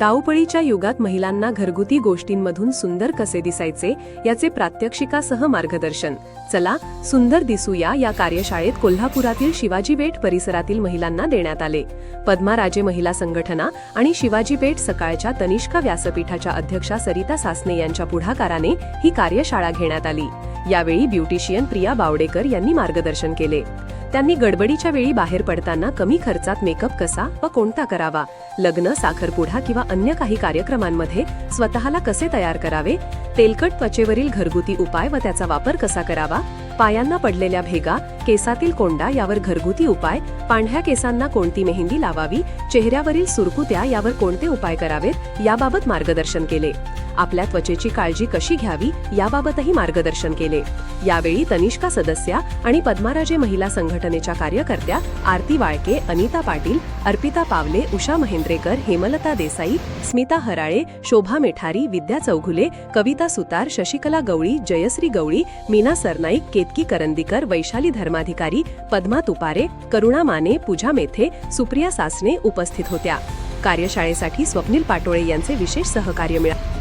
धावपळीच्या युगात महिलांना घरगुती गोष्टींमधून सुंदर कसे दिसायचे याचे प्रात्यक्षिकासह मार्गदर्शन. चला सुंदर दिसूया या कार्यशाळेत कोल्हापुरातील शिवाजी पेठ परिसरातील महिलांना देण्यात आले. पद्माराजे महिला संघटना आणि शिवाजी पेठ सकाळच्या तनिष्का व्यासपीठाच्या अध्यक्षा सरिता सासने यांच्या पुढाकाराने ही कार्यशाळा घेण्यात आली. यावेळी ब्युटिशियन प्रिया बावडेकर यांनी मार्गदर्शन केले. त्यांनी गडबडीच्या वेळी बाहेर पडताना कमी खर्चात मेकअप कसा व कोणता करावा लग्न साखरपुडा किंवा अन्य काही कार्यक्रमांमध्ये स्वतःला कसे तयार करावे तेलकट त्वचेवरील घरगुती उपाय व त्याचा वापर कसा करावा पायांना पडलेल्या भेगा केसातील कोंडा यावर घरगुती उपाय पांढऱ्या केसांना कोणती मेहंदी लावावी चेहऱ्यावरील सुरकुत्या यावर कोणते उपाय करावेत याबाबत मार्गदर्शन केले. आपल्या त्वचेची काळजी कशी घ्यावी याबाबतही मार्गदर्शन केले. यावेळी तनिष्का सदस्या आणि पद्माराजे महिला संघटनेच्या कार्यकर्त्या आरती वाळके अनिता पाटील अर्पिता पावले उषा महेंद्रेकर हेमलता देसाई स्मिता हराळे शोभा मेठारी विद्या चौघुले कविता सुतार शशिकला गवळी जयश्री गवळी मीना सरनाईक केतकी करंदीकर वैशाली धर्माधिकारी पद्मा तुपारे करुणा माने पूजा मेथे सुप्रिया सासने उपस्थित होत्या. कार्यशाळेसाठी स्वप्नील पाटोळे यांचे विशेष सहकार्य मिळाले